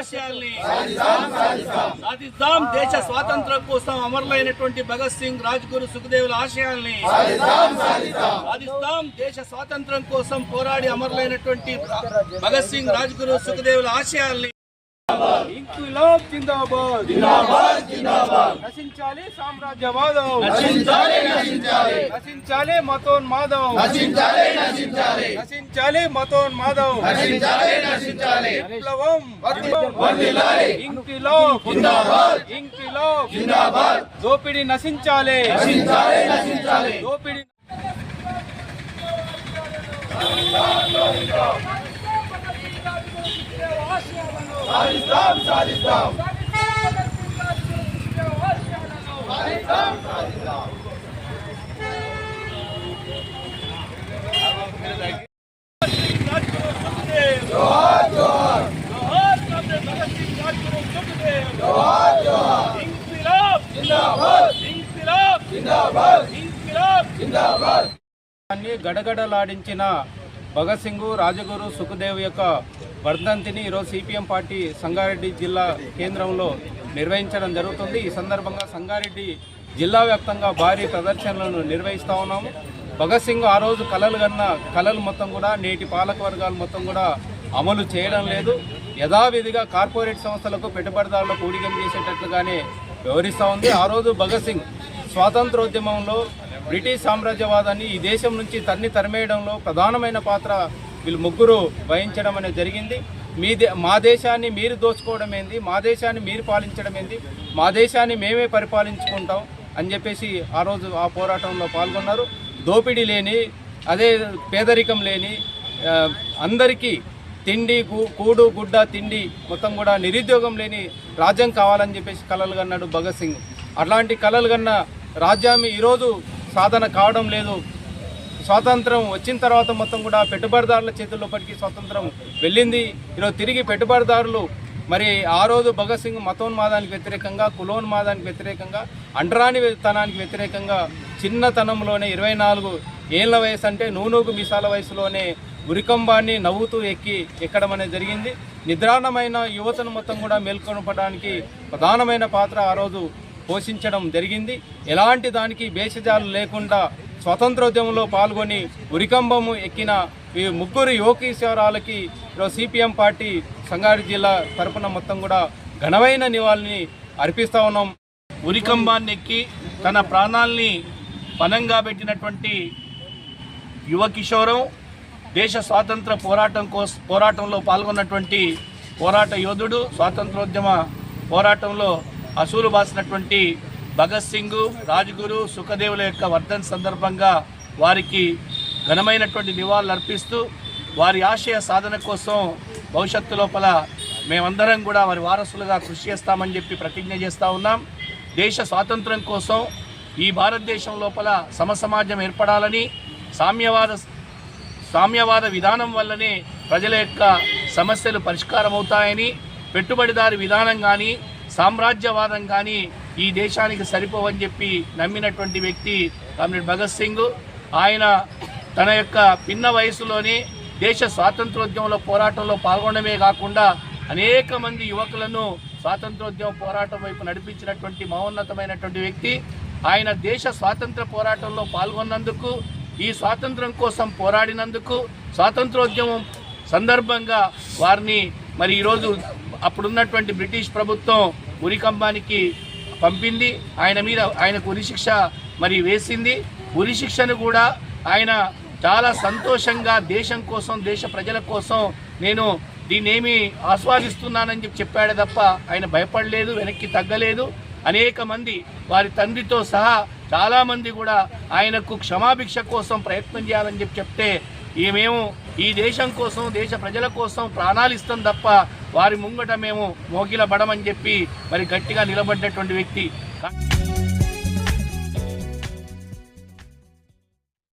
ఆశయాల్ని సాధిద్దాం. దేశ స్వాతంత్రం కోసం అమరులైనటువంటి భగత్ సింగ్ రాజ్గురు సుఖదేవుల ఆశయాల్ని సాధిస్తాం దేశ స్వాతంత్రం కోసం పోరాడి అమరులైనటువంటి భగత్ సింగ్ రాజ్గురు సుఖదేవుల ఆశయాల్ని ఇంక్విలాబ్ జిందాబాద్. జిందాబాద్ జిందాబాద్. నశించాలి సామ్రాజ్యవాదం నశించాలి నశించాలి నశించాలి మతోన్మాదం నశించాలి నశించాలి నశించాలి మతోన్మాదం నశించాలి నశించాలి విప్లవం వర్ధిల్లాలి ఇంక్విలాబ్ జిందాబాద్ ఇంక్విలాబ్ జిందాబాద్ దోపిడి నశించాలి నశించాలి నశించాలి దోపిడి రాజ్గురు సుఖదేవ్ గడగడలాడించిన భగత్ సింగ్ రాజగురు సుఖదేవ్ యొక్క వర్ధంతిని ఈరోజు సిపిఎం పార్టీ సంగారెడ్డి జిల్లా కేంద్రంలో నిర్వహించడం జరుగుతుంది. ఈ సందర్భంగా సంగారెడ్డి జిల్లా వ్యాప్తంగా భారీ ప్రదర్శనలను నిర్వహిస్తూ ఉన్నాము భగత్ సింగ్ ఆ రోజు కలలు కన్న కళలు మొత్తం కూడా నేటి పాలక వర్గాలు మొత్తం కూడా అమలు చేయడం లేదు. యథావిధిగా కార్పొరేట్ సంస్థలకు పెట్టుబడిదారులకు ఊడిగం చేసేటట్లుగానే వ్యవహరిస్తూ ఉంది. ఆ రోజు భగత్ సింగ్ స్వాతంత్రోద్యమంలో బ్రిటిష్ సామ్రాజ్యవాదాన్ని ఈ దేశం నుంచి తన్ని తరిమేయడంలో ప్రధానమైన పాత్ర వీళ్ళు ముగ్గురు వహించడం అనేది జరిగింది. మీ దే మా దేశాన్ని మీరు దోచుకోవడం ఏంది? మా దేశాన్ని మీరు పాలించడం ఏంది? మా దేశాన్ని మేమే పరిపాలించుకుంటాం అని చెప్పేసి ఆ రోజు ఆ పోరాటంలో పాల్గొన్నారు. దోపిడీ లేని అదే పేదరికం లేని అందరికీ తిండి కూడు గుడ్డ తిండి మొత్తం కూడా నిరుద్యోగం లేని రాజ్యం కావాలని చెప్పేసి కలలు కన్నాడు భగత్ సింగ్. అట్లాంటి కలలు కన్న రాజ్యాన్ని ఈరోజు సాధన కావడం లేదు. స్వాతంత్రం వచ్చిన తర్వాత మొత్తం కూడా పెట్టుబడిదారుల చేతుల్లోపటికి స్వాతంత్రం వెళ్ళింది. ఈరోజు తిరిగి పెట్టుబడిదారులు మరి ఆ రోజు భగత్ సింగ్ మతోన్మాదానికి వ్యతిరేకంగా కులోన్మాదానికి వ్యతిరేకంగా అంటరానితనానికి వ్యతిరేకంగా చిన్నతనంలోనే ఇరవై నాలుగు ఏళ్ళ వయసు అంటే నూనూగు మిసాల వయసులోనే ఉరికంబాన్ని నవ్వుతూ ఎక్కి ఎక్కడం అనేది జరిగింది. నిద్రాణమైన యువతను మొత్తం కూడా మేల్కొనపడానికి ప్రధానమైన పాత్ర ఆ రోజు పోషించడం జరిగింది. ఎలాంటి దానికి భేషజాలు లేకుండా స్వతంత్రోద్యమంలో పాల్గొని ఉరికంబము ఎక్కిన ఈ ముగ్గురు యువకీశ్వరాలకి ఈరోజు సిపిఎం పార్టీ సంగారెడ్డి జిల్లా తరపున మొత్తం కూడా ఘనమైన నివాళిని అర్పిస్తా ఉన్నాం. ఉరికంబాన్ని ఎక్కి తన ప్రాణాల్ని పనంగా పెట్టినటువంటి యువకిశోరం దేశ స్వాతంత్ర పోరాటం కోస పోరాటంలో పాల్గొన్నటువంటి పోరాట యోధుడు స్వాతంత్రోద్యమ పోరాటంలో అసూలు బాసినటువంటి భగత్ సింగ్ రాజ్గురు సుఖదేవుల యొక్క వర్ధన్ సందర్భంగా వారికి ఘనమైనటువంటి నివాళులు అర్పిస్తూ వారి ఆశయ సాధన కోసం భవిష్యత్తు లోపల మేమందరం కూడా వారి వారసులుగా కృషి చేస్తామని చెప్పి ప్రతిజ్ఞ చేస్తూ ఉన్నాం. దేశ స్వాతంత్రం కోసం ఈ భారతదేశం లోపల సమసమాజం ఏర్పడాలని సామ్యవాద సామ్యవాద విధానం వల్లనే ప్రజల యొక్క సమస్యలు పరిష్కారం అవుతాయని పెట్టుబడిదారి విధానం కానీ సామ్రాజ్యవాదం కానీ ఈ దేశానికి సరిపోవని చెప్పి నమ్మినటువంటి వ్యక్తి కామ్రేడ్ భగత్ సింగ్. ఆయన తన యొక్క పిన్న వయసులోనే దేశ స్వాతంత్రోద్యమంలో పోరాటంలో పాల్గొనడమే కాకుండా అనేక మంది యువకులను స్వాతంత్రోద్యమ పోరాటం వైపు నడిపించినటువంటి మహోన్నతమైనటువంటి వ్యక్తి. ఆయన దేశ స్వాతంత్ర పోరాటంలో పాల్గొన్నందుకు ఈ స్వాతంత్రం కోసం పోరాడినందుకు స్వాతంత్రోద్యమం సందర్భంగా వారిని మరి ఈరోజు అప్పుడున్నటువంటి బ్రిటిష్ ప్రభుత్వం ఉరికంబానికి పంపింది. ఆయన మీద ఆయనకు ఉరిశిక్ష మరి వేసింది. ఉరిశిక్షను కూడా ఆయన చాలా సంతోషంగా దేశం కోసం దేశ ప్రజల కోసం నేను దీన్నేమి ఆస్వాదిస్తున్నానని చెప్పి చెప్పాడు తప్ప ఆయన భయపడలేదు వెనక్కి తగ్గలేదు. అనేక మంది వారి తండ్రితో సహా చాలామంది కూడా ఆయనకు క్షమాభిక్ష కోసం ప్రయత్నం చేయాలని చెప్పి చెప్తే ఈ మేము ఈ దేశం కోసం దేశ ప్రజల కోసం ప్రాణాలు ఇస్తాం తప్ప వారి ముంగట మేము మోగిల బడమని చెప్పి మరి గట్టిగా నిలబడ్డటువంటి వ్యక్తి.